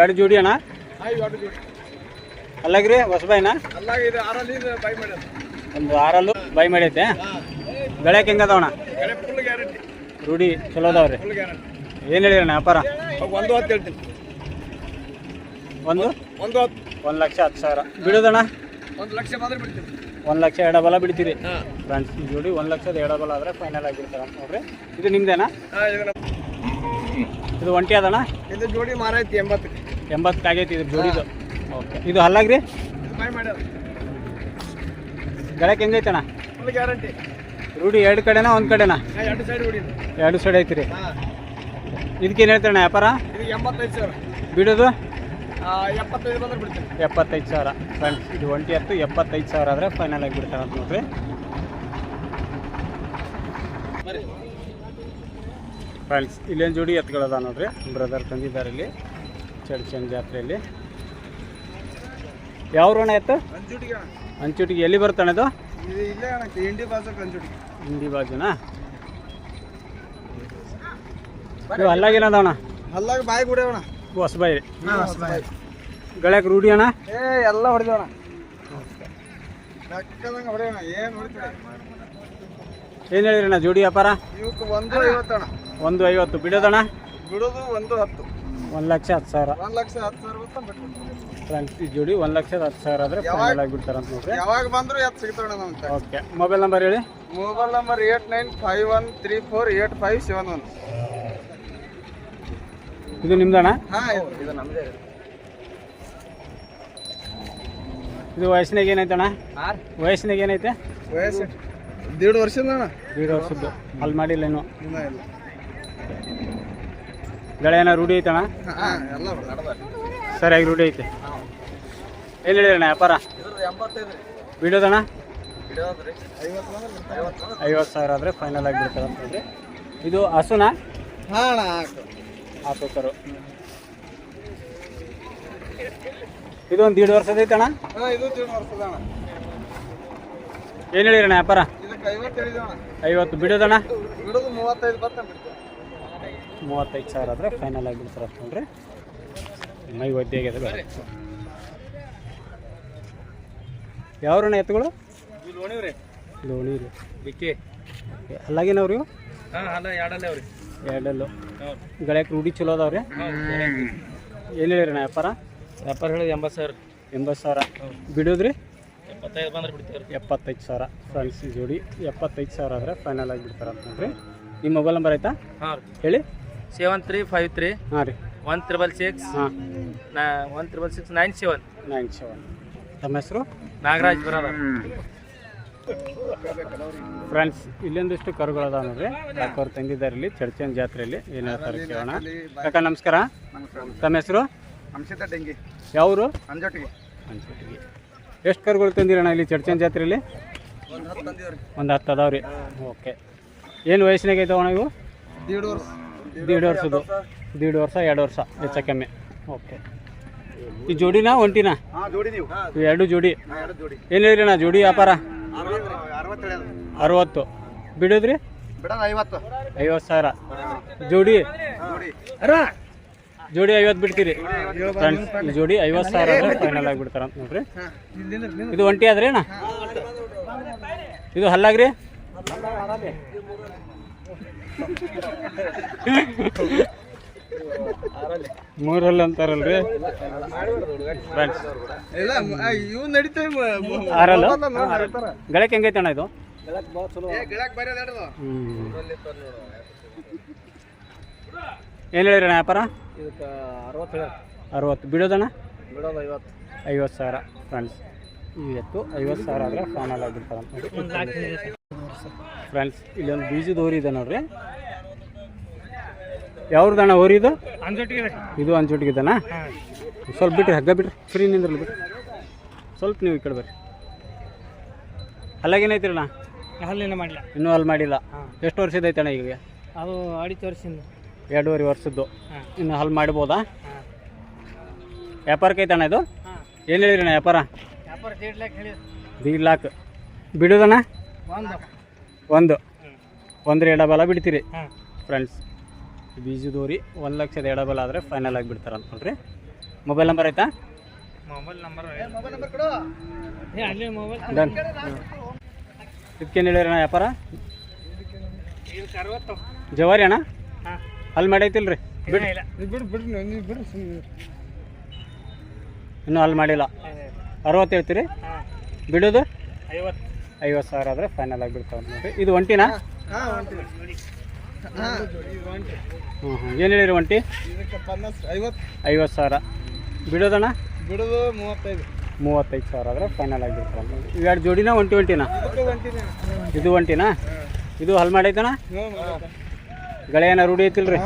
ಎರಡು ಜೋಡಿ ಅಣ್ಣ? ಅಲ್ಲಾಗ್ರಿ ಹೊಸಬಾಯಿನ ಒಂದು ಆರಲ್ಲು ಬೈ ಮಾಡೈತೆ? ಬೆಳೆಯಕ್ಕೆ ಹೆಂಗದವಣ ರೂಢಿ ಚಲೋ ಅದಾವ್ರಿ. ಏನು ಹೇಳಿರಣ್ಣ ವ್ಯಾಪಾರ? ಒಂದು ಹತ್ತು ಹೇಳ್ತೀನಿ. ಒಂದು? ಒಂದು ಹತ್ತು. ಒಂದು ಲಕ್ಷ ಹತ್ತು ಸಾವಿರ. ಬಿಡೋದಣ್ಣ? ಒಂದು ಲಕ್ಷ ಬಂದ್ರೆ ಬಿಡ್ತೀನಿ. ಒಂದು ಲಕ್ಷ ಎಡಬಲ ಬಿಡ್ತೀರಿ. ಫ್ರೆಂಡ್ಸ್ ಜೋಡಿ ಒಂದು ಲಕ್ಷದ ಎಡಬಲ ಆದರೆ ಫೈನಲ್ ಆಗಿರ್ತಾರೆ ನೋಡ್ರಿ. ಇದು ನಿಮ್ದೇನಾ? ಇದು ಒಂಟಿ ಅದಣ್ಣ? ಇದು ಜೋಡಿ ಮಾರೈತಿ ಎಂಬತ್ತಕ್ಕೆ ಎಂಬತ್ತು. ಆಗೈತಿ ಇದು ಜೋಡಿದು. ಓಕೆ. ಇದು ಹಲ್ಲಾಗ್ರಿ? ರೀ ಬೈ ಮಾಡ್ಯಾರ ಗಳಕ್ಕೆ ಹೆಂಗೈತಣ್ಣ? ಫುಲ್ ಗ್ಯಾರಂಟಿ ರೂಢಿ ಎರಡು ಕಡೆನಾ ಒಂದು ಕಡೆನಾ? ಎರಡು ಸೈಡ್ ರೂಢಿ ಎರಡು ಸೈಡ್ ಐತ್ರಿ. ಹಾಂ. ಇದಕ್ಕೇನು ಹೇಳ್ತಾರಣ್ಣ ವ್ಯಾಪಾರ? ಇದು ಎಂಬತ್ತೈದು ಸಾವಿರ. ಬಿಡೋದು? ಎಪ್ಪತ್ತೈದು ಬಂದ್ರೆ ಬಿಡ್ತೀನಿ. ಎಪ್ಪತ್ತೈದು ಸಾವಿರ. ಫ್ರೆಂಡ್ಸ್ ಇದು ಒಂಟಿ ಹತ್ತು ಎಪ್ಪತ್ತೈದು ಸಾವಿರ ಆದರೆ ಫೈನಲ್ ಆಗಿ ಬಿಡ್ತಾರೆ ಅಂತ ನೋಡ್ರಿ ಫ್ರೆಂಡ್ಸ್ ಇಲ್ಲೇನು ಜೋಡಿ ಎತ್ಕೊಳ್ಳೋದ ನೋಡ್ರಿ. ಬ್ರದರ್ ತಂದಿದ್ದಾರೆ ಇಲ್ಲಿ ಚಡ್ಚನ್ ಜಾತ್ರೆಯಲ್ಲಿ. ಯಾವ ರೋಣ ಎತ್ತು? ಅಣ್ಣ. ಅಂಚುಟಿಗೆ. ಎಲ್ಲಿ ಬರ್ತಾನೆ ಅದು ಅಣ್ಣ ಕಂಚುಟಿಗೆ ಹಿಂದಿ ಬಾಜುನಾ? ಇವು ಅಲ್ಲಾಗೇನದ ಅಣ್ಣ? ಹಲ್ಲಾಗ ಬಾಯಿ ಗುಡಿಯವಣ ಹೊಸಬಾಯಿ ಗಳಕ್ಕೆ ರೂಢಿ ಅಣ್ಣ? ಏ ಎಲ್ಲ ಹೊಡೆದವಣ ಏನು ಹೇಳಿರಿ ಅಣ್ಣ ಜೋಡಿ ವ್ಯಾಪಾರ? ಇವಕ್ಕೆ ಒಂದು ಐವತ್ತಣ್ಣ ಒಂದು ಐವತ್ತು ಬಿಡೋದಣ್ಣ? ಬಿಡೋದು ಒಂದು ಹತ್ತು. ಒಂದು ಲಕ್ಷ ಹತ್ತು ಸಾವಿರ. ಒಂದು ಲಕ್ಷ ಹತ್ತು ಸಾವಿರ ರೂಪಾಯಿ ಬಿಟ್ಬಿಡ್ತೀವಿ. ಫ್ರೆಂಡ್ಸ್ ಈ ಜೋಡಿ ಒಂದು ಲಕ್ಷದ ಹತ್ತು ಸಾವಿರ ಆದರೆ? ಫೈನಲ್ ಆಗಿಬಿಡ್ತಾರೆ ಅಂತ ನೋಡ್ರಿ. ಯಾವಾಗ ಬಂದ್ರು ಎತ್ತು ಸಿಗ್ತಾವಣ್ಣ ನಮ್ಗೆ. ಓಕೆ ಮೊಬೈಲ್ ನಂಬರ್ ಹೇಳಿ. Mobile number eight nine five one three four eight five seven one ಇದು ನಿಮ್ದಣ್ಣ? ಹಾಂ ಇದು. ನಮ್ಮದೇ ಇದು ವಯಸ್ಸಿನಾಗ ಏನೈತಣ್ಣ? ವಯಸ್ಸಿನಾಗ ಏನೈತೆ? ವಯಸ್ಸು. ದೇಡ್ ವರ್ಷದ ಅಣ್ಣ. ಎರಡು ವರ್ಷದ್ದು. ಅಲ್ಲಿ ಮಾಡಿಲ್ಲ ಇನ್ನು ಇಲ್ಲ. ಗೆಳೆ ಏನೋ ರೂಢಿ ಐತಣ್ಣ? ಹಾಂ ಎಲ್ಲ ನಡ್ದ ಸರಿಯಾಗಿ ರೂಢಿ ಐತೆ. ಏನು ಹೇಳಿರಣ್ಣ ವ್ಯಾಪಾರ? ಬಿಡೋದಣ್ಣ? ಐವತ್ತು ಸಾವಿರ ಆದರೆ ಫೈನಲ್ ಆಗಿ ಬಿಡ್ತಾರೆ ಇದು ಹಸುನಾ? ಇದೊಂದು ಹಾಸು ಕರು ಇದು ಒಂದು ದೀಡ್ ವರ್ಷದ ಐತಣ್ಣ ಏನು ಹೇಳಿರಣ್ಣ ವ್ಯಾಪಾರ? ಐವತ್ತು ಬಿಡೋದಣ್ಣ? ಮೂವತ್ತೈದು ಸಾವಿರ ಆದರೆ ಫೈನಲ್ ಆಗಿಬಿಡ್ತಾರೆ ನೋಡ್ರಿ ಮೈ ಒದ್ದೆ ಆಗಿದೆ ಬೇಡ. ಯಾವ್ರಣ್ಣ ಎತ್ತುಗಳು? ಲೋಣಿ ರೀ ಬಿಕ್ಕಿ. ಅಲ್ಲಾಗೇನವ್ರಿ ಎರಡಲ್ಲೇ ಗಳಕ್ಕೆ ರೂಢಿ ಚಲೋ ಅದಾವ್ರಿ? ಏನು ಹೇಳಿರಣ್ಣ ವ್ಯಾಪಾರ? ವ್ಯಾಪಾರ ಹೇಳಿದ ಎಂಬತ್ತು ಸಾವಿರ. ಎಂಬತ್ತು ಸಾವಿರ. ಬಿಡೋದ್ರಿ? ಎಪ್ಪತ್ತೈದು ಬಂದ್ರೆ ಎಪ್ಪತ್ತೈದು ಸಾವಿರ. ಫ್ರೆಂಡ್ಸ್ ಜೋಡಿ ಎಪ್ಪತ್ತೈದು ಸಾವಿರ ಆದರೆ ಫೈನಲ್ ಆಗಿಬಿಡ್ತಾರೆ ಅಂತ ನೋಡ್ರಿ ನಿಮ್ಮ ಮೊಬೈಲ್ ನಂಬರ್ ಆಯ್ತಾ? ಹಾಂ ಹೇಳಿ. ಸೆವೆನ್ ತ್ರೀ ಫೈವ್ ತ್ರೀ ಹಾಂ ರೀ. ಒನ್ ತ್ರಿಬಲ್ ಸಿಕ್ಸ್ ಹಾಂ. ನಾ one triple six nine seven nine seven ತಮ್ಮ ಹೆಸರು? ನಾಗರಾಜ್ ಬರೋದ? ಫ್ರೆಂಡ್ಸ್ ಇಲ್ಲೊಂದಿಷ್ಟು ಕರುಗಳದಾವ ನೋಡ್ರಿ. ಅವ್ರು ತಂದಿದ್ದಾರೆ ಇಲ್ಲಿ ಚರ್ಚನ್ ಜಾತ್ರೆಯಲ್ಲಿ. ಏನು ಹೇಳ್ತಾರೆ ಕೇಳೋಣ. ಕಾಕ ನಮಸ್ಕಾರ. ತಮ್ಮ ಹೆಸರು? ಅಂಶಿತಾ ಡೆಂಗಿ. ಯಾವರು ಅಂಜೊಟ್ಟಿಗೆ ಎಷ್ಟು ಕರುಗಳು ತಂದಿರಣ್ಣ ಇಲ್ಲಿ ಚರ್ಚನ್ ಜಾತ್ರೆಯಲ್ಲಿ? ಒಂದು ಹತ್ತು ಅದಾವ್ರಿ. ಓಕೆ. ಏನು ವಯಸ್ಸಿನಾಗ ಅವಣ ಇವು? ದೀಡ್ ವರ್ಷ. ದೀಡ್ ವರ್ಷದ್ದು. ದೀಡ್ ವರ್ಷ ಎರಡು ವರ್ಷ ಹೆಚ್ಚ ಕಮ್ಮಿ ಓಕೆ. ಈ ಜೋಡಿನಾ ಒಂಟಿನಾ? ಹಾಂ ಜೋಡಿ ನೀವು. ಇವು ಎರಡು ಜೋಡಿ. ಹಾಂ ಎರಡು ಜೋಡಿ. ಏನು ಹೇಳಿರಿ ನಾ ಜೋಡಿ ವ್ಯಾಪಾರ? ಅರವತ್ತು. ಬಿಡೋದ್ರಿ? ಬಿಡೋದು ಐವತ್ತು. ಸಾವಿರ. ಜೋಡಿ? ಜೋಡಿ. ಜೋಡಿ ಐವತ್ತು ಬಿಡ್ತೀರಿ. ಜೋಡಿ ಐವತ್ತು ಸಾವಿರ ಫೈನಲ್ ಆಗಿಬಿಡ್ತಾರ ಅಂತ ನೋಡ್ರಿ. ಇದು ಒಂಟಿ ಆದ್ರಿ ಅಣ್ಣ? ಇದು ಹಲ್ಲಾಗ್ರಿ. ಮೂರಲ್ಲಿ ಅಂತಾರಲ್ರಿ? ಆರಲ್ಲ? ಗಳಕ್ಕೆ ಹೆಂಗೈತೆ ಅಣ್ಣ ಇದು? ಏನ್ ಹೇಳಿರಿ ಅಣ್ಣ ವ್ಯಾಪಾರ? ಅರವತ್ತು ಬಿಡೋದಣ್ಣ? ಬಿಡೋದು ಐವತ್ತು. ಐವತ್ತು ಸಾವಿರ. ಫ್ರೆಂಡ್ಸ್ ಇವತ್ತು ಐವತ್ತು ಸಾವಿರ ಆದರೆ ಫೈನಲ್ ಆಗಿರ್ತಾರೆ ಫ್ರೆಂಡ್ಸ್ ಇಲ್ಲೊಂದು ಬೀಜದ ಹೋರಿ ಇದೆ ನೋಡ್ರಿ ಯಾವ್ದಣ್ಣ ಹೋರಿ ಇದು? ಇದು ಅಂಚುಟಿಗಿದನ ಸ್ವಲ್ಪ ಬಿಟ್ರಿ ಹಗ್ಗ ಬಿಡ್ರಿ ಫ್ರೀ ನಿಂದ್ರಲ್ಲ ಬಿಡ್ರಿ ಸ್ವಲ್ಪ ನೀವು ಈ ಕಡೆ ಬರ್ರಿ. ಅಲ್ಲಾಗೇನೈತಿರಣ್ಣ ಹಲ್ಲಿನ ಮಾಡಿಲ್ಲ. ಇನ್ನೂ ಅಲ್ಲಿ ಮಾಡಿಲ್ಲ. ಎಷ್ಟು ವರ್ಷದ ಐತಣ್ಣ ಈಗ? ಅದು ಅಡಿತು ವರ್ಷದಿಂದ. ಎರಡೂವರೆ ವರ್ಷದ್ದು. ಇನ್ನು ಹಲ್ ಮಾಡ್ಬೋದಾ? ವ್ಯಾಪಾರಕ್ಕೆ ಐತಣ್ಣ ಇದು? ಏನು ಏನು ಹೇಳಿರಣ್ಣ ವ್ಯಾಪಾರ? ವ್ಯಾಪಾರ ದೇಡ್ ಹೇಳಿ ದೀಡ್ ಲಾಕ್. ಬಿಡೋದಣ್ಣ ಒಂದು. ಒಂದು. ಒಂದು ಎಡಬಲ ಬಿಡ್ತೀರಿ ಹಾಂ. ಫ್ರೆಂಡ್ಸ್ ಬೀಜದೋರಿ ಒಂದು ಲಕ್ಷದ ಎಡಬಲ ಆದರೆ ಫೈನಲ್ ಆಗಿ ಬಿಡ್ತಾರ ಅಂತ ನೋಡ್ರಿ ಮೊಬೈಲ್ ನಂಬರ್ ಆಯ್ತಾ ಮೊಬೈಲ್ ನಂಬರ್ ಏ ಅಲ್ಲಿ ಮೊಬೈಲ್ ಡನ್ ಇದಕ್ಕೇನು ಹೇಳಿರಣ್ಣ ವ್ಯಾಪಾರ? ಇದಕ್ಕೆ ಅರವತ್ತು. ಜವಾರಿ ಅಣ್ಣ? ಹಾಂ. ಅಲ್ಲಿ ಮಾಡೈತಿಲ್ರಿ ಬಿಡಿ. ಇಲ್ಲ. ಬಿಡು ಬಿಡು ನೀವು ಬಿಡು. ಸುಮ್ಮನೆ ಇನ್ನೂ ಅಲ್ಲಿ ಮಾಡಿಲ್ಲ. ಅರವತ್ತು ಹೇಳ್ತೀರಿ? ಬಿಡೋದು? ಐವತ್ತು. ಐವತ್ತು ಸಾವಿರ ಆದರೆ ಫೈನಲ್ ಆಗಿ ಬಿಡ್ತಾವೆ ನೋಡಿರಿ. ಇದು ಒಂಟಿನಾ? ಹ್ಞೂ ಹ್ಞೂ ಏನು ಹೇಳಿರಿ ಒಂಟಿ? ಐವತ್ತು. ಐವತ್ತು ಸಾವಿರ. ಬಿಡೋದಣ್ಣ? ಬಿಡೋದು ಮೂವತ್ತೈದು. ಮೂವತ್ತೈದು ಸಾವಿರ ಆದರೆ ಫೈನಲ್ ಆಗಿ ಬಿಡ್ತಾವೆ ನೋಡಿ ಇವೆರಡು ಜೋಡಿನಾ ಒಂಟಿ ಒಂಟಿನಾ? ಇದು ಒಂಟಿನಾ? ಇದು ಹಲ್ ಮಾಡೈತಣ್ಣ? ಹ್ಞೂ ಗಳೆ ಏನ ರೂಢಿ ಐತಿಲ್ರಿ?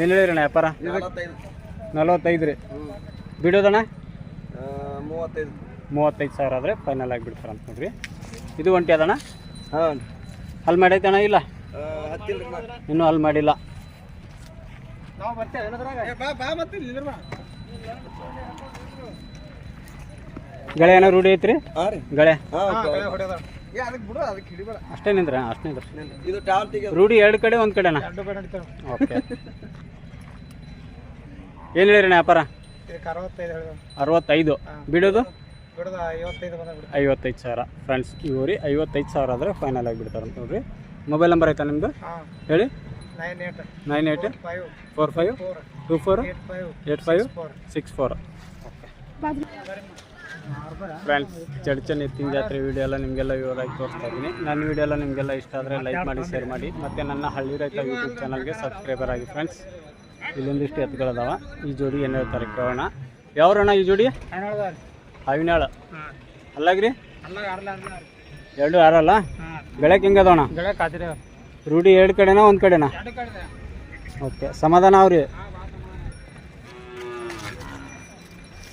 ಏನು ಹೇಳಿರಣ್ಣ ವ್ಯಾಪಾರ? ನಲವತ್ತೈದು. ರೀ. ಬಿಡೋದಣ್ಣ? ಮೂವತ್ತೈದು. ಮೂವತ್ತೈದು ಸಾವಿರ ಆದರೆ ಫೈನಲ್ ಆಗಿಬಿಡ್ತಾರೆ ಅಂತ ನೋಡ್ರಿ ಇದು ಒಂಟಿ ಅದಣ್ಣ? ಹಾಂ ಅಲ್ಲಿ ಮಾಡೈತಣ್ಣ ಇಲ್ಲ? ಇನ್ನೂ ಅಲ್ಲಿ ಮಾಡಿಲ್ಲ. ನಾವು ಬರ್ತೇವೆ ಗಳೆ ಏನೋ ರೂಢಿ ಐತ್ರಿ? ಗಳೆ? ಅದಕ್ಕೆ ಬಿಡು ಅದಕ್ಕೆ ಹಿಡಿಬೇಡ. ಅಷ್ಟೇ ನಿಂದ್ರ ಅಷ್ಟೇ ನಿಂದ್ರೆ. ರೂಢಿ ಎರಡು ಕಡೆ ಒಂದು ಕಡೆನಾ? ಕಡೆ ಏನ್ ಓಕೆ. ಏನು ಹೇಳಿರಿ ವ್ಯಾಪಾರ? ಇದಕ್ಕೆ ಅರವತ್ತೈದು ಬಿಡೋದು? ಬಿಡೋದು ಐವತ್ತೈದು ಸಾವಿರ. ಫ್ರೆಂಡ್ಸ್ ಇವ್ರಿ ಐವತ್ತೈದು ಸಾವಿರ ಆದರೆ ಫೈನಲ್ ಆಗಿ ಬಿಡ್ತಾರೆ ಅಂತ ನೋಡ್ರಿ. ಮೊಬೈಲ್ ನಂಬರ್ ಆಯ್ತಾ ನಿಮ್ಮದು ಹಾಂ. ಹೇಳಿ. Nine eight nine five four five two four eight five eight six four friends Chadchan ಎತ್ತಿನ ಜಾತ್ರೆ ವಿಡಿಯೋ ಎಲ್ಲ ನಿಮಗೆಲ್ಲ ವಿವರಾಗಿ ತೋರಿಸ್ತಾ ಇದ್ದೀನಿ. ನನ್ನ ವಿಡಿಯೋ ಎಲ್ಲ ನಿಮಗೆಲ್ಲ ಇಷ್ಟ ಆದರೆ ಲೈಕ್ ಮಾಡಿ ಶೇರ್ ಮಾಡಿ. ಮತ್ತು ನನ್ನ ಹಳ್ಳಿ ರೈತ ಯೂಟ್ಯೂಬ್ ಚಾನಲ್ಗೆ ಸಬ್ಸ್ಕ್ರೈಬರ್ ಆಗಿ ಫ್ರೆಂಡ್ಸ್ ಇಲ್ಲೊಂದಿಷ್ಟು ಎತ್ತುಗಳದಾವ. ಈ ಜೋಡಿ ಏನು ಹೇಳ್ತಾರೆ ಕೇಳೋಣ. ಯಾವ್ರಣ ಈ ಜೋಡಿ? ಹಾವಿನಾಳ. ಅಲ್ಲಾಗ್ರಿ? ಎರಡು ಆರಲ್ಲ ಬೆಳಕ್ ಹೆಂಗದವಣ ರೂಢಿ ಎರಡು ಕಡೆನಾ ಒಂದು ಕಡೆನಾ? ಓಕೆ ಸಮಾಧಾನ ಅವ್ರಿ.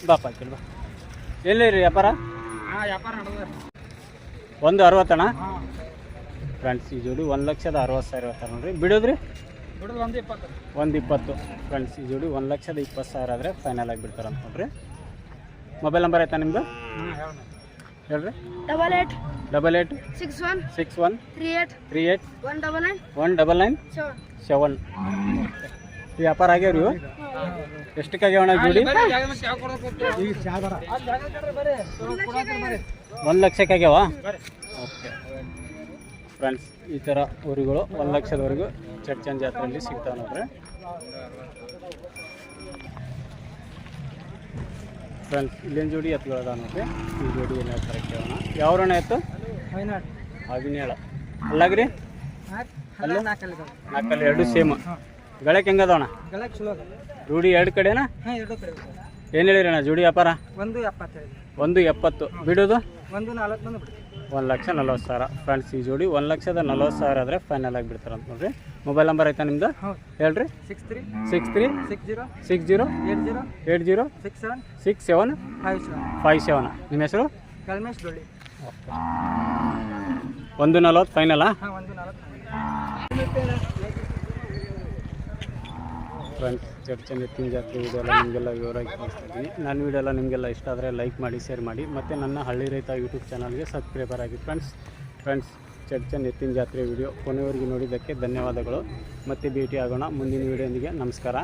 ಬಾಪ ಕೇಳಿ ಬಾ ಎಲ್ಲಿ ರೀ ವ್ಯಾಪಾರ? ಒಂದು ಅರವತ್ತಣ್ಣ? ಫ್ರೆಂಡ್ಸ್ ಈ ಜೋಡಿ ಒಂದು ಲಕ್ಷದ ಅರವತ್ತು ಸಾವಿರ ಹೇಳ್ತಾರೆ ನೋಡ್ರಿ. ಬಿಡೋದ್ರಿ? ಬಿಡೋದು ಒಂದು ಇಪ್ಪತ್ತು. ಒಂದು ಇಪ್ಪತ್ತು. ಫ್ರೆಂಡ್ಸ್ ಈ ಜೋಡಿ ಒಂದು ಲಕ್ಷದ ಇಪ್ಪತ್ತು ಸಾವಿರ ಆದರೆ ಫೈನಲ್ ಆಗಿಬಿಡ್ತಾರೆ ಅಂದ್ಕೊಂಡ್ರಿ ಅಂತ ನೋಡ್ರಿ ಮೊಬೈಲ್ ನಂಬರ್ ಆಯ್ತಾ ನಿಮ್ದು? ಹೇಳ್ರಿ. Double eight double eight six one six one three eight three eight one double nine one double nine seven ವ್ಯಾಪಾರ ಆಗ್ಯಾವ ರೀ ಎಷ್ಟಕ್ಕೆ ಆಗ್ಯಾವಣ ಜೋಡಿ? ಒಂದು ಲಕ್ಷಕ್ಕೆ ಆಗ್ಯಾವ? ಓಕೆ ಫ್ರೆಂಡ್ಸ್ ಈ ಥರ ಊರುಗಳು ಒಂದು ಲಕ್ಷದವರೆಗೂ ಚರ್ಚನ್ ಜಾತ್ರೆಯಲ್ಲಿ ಸಿಗ್ತಾವೆ ನೋಡ್ರಿ. ಫ್ರೆಂಡ್ಸ್ ಇಲ್ಲೇನು ಜೋಡಿ ಎತ್ತುಗಳದ ನೋಡ್ರಿ. ಈ ಜೋಡಿ ಏನು ಹೇಳ್ತಾರೆ ಕೇಳೋಣ. ಯಾವ್ರಣ್ಣ ಎತ್ತು? ಅವಿನೇಳ ಅಲ್ಲಾಗ್ರಿ? ಅಲ್ಲ ನಾಲ್ಕಲ್ಲಿ ಎರಡು ಸೇಮ್. ಗಳಕ್ಕೆ ಹೆಂಗದವಣ ರೂಢಿ ಎರಡು ಕಡೆನಾ? ಏನು ಏನು ಹೇಳಿರಣ್ಣ ಜೋಡಿ ವ್ಯಾಪಾರ? ಒಂದು ಎಪ್ಪತ್ತು. ಬಿಡೋದು? ಒಂದು ಒಂದು ಲಕ್ಷ ನಲ್ವತ್ತು ಸಾವಿರ. ಫ್ರೆಂಡ್ಸ್ ಈ ಜೋಡಿ ಒಂದು ಲಕ್ಷದ ನಲ್ವತ್ತು ಸಾವಿರ ಆದರೆ ಫೈನಲ್ ಆಗಿ ಬಿಡ್ತಾರೆ ಅಂತ ನೋಡ್ರಿ. ಮೊಬೈಲ್ ನಂಬರ್ ಆಯ್ತಾ ನಿಮ್ದು? ಹೇಳ್ರಿ. Six three six three six zero six zero eight zero eight zero six seven six seven five seven five seven ನಿಮ್ಮ ಹೆಸರು? ಕಲ್ಮೇಶ್ ಡೊಳ್ಳಿ. ಒಂದು ನಲ್ವತ್ತು ಫೈನಲಾ ಫ್ರೆಂಡ್ಸ್ ಚರ್ಚನ್ ಎತ್ತಿನ ಜಾತ್ರೆ ಎಲ್ಲ ನಿಮಗೆಲ್ಲ ವಿವರವಾಗಿ ತಿಳಿಸ್ತಿದ್ದೀನಿ ನನ್ನ ವೀಡಿಯೋ ಎಲ್ಲ ನಿಮಗೆಲ್ಲ ಇಷ್ಟ ಆದರೆ ಲೈಕ್ ಮಾಡಿ ಶೇರ್ ಮಾಡಿ. ಮತ್ತು ನನ್ನ ಹಳ್ಳಿ ರೈತ ಯೂಟ್ಯೂಬ್ ಚಾನಲ್ಗೆ ಸಬ್ಸ್ಕ್ರೈಬರ್ ಆಗಿ ಫ್ರೆಂಡ್ಸ್ ಫ್ರೆಂಡ್ಸ್ ಚರ್ಚನ್ ಎತ್ತಿನ ಜಾತ್ರೆ ವಿಡಿಯೋ ಕೊನೆಯವರೆಗೆ ನೋಡಿದ್ದಕ್ಕೆ ಧನ್ಯವಾದಗಳು. ಮತ್ತೆ ಭೇಟಿ ಆಗೋಣ ಮುಂದಿನ ವಿಡಿಯೋನಿಗೆ ನಮಸ್ಕಾರ.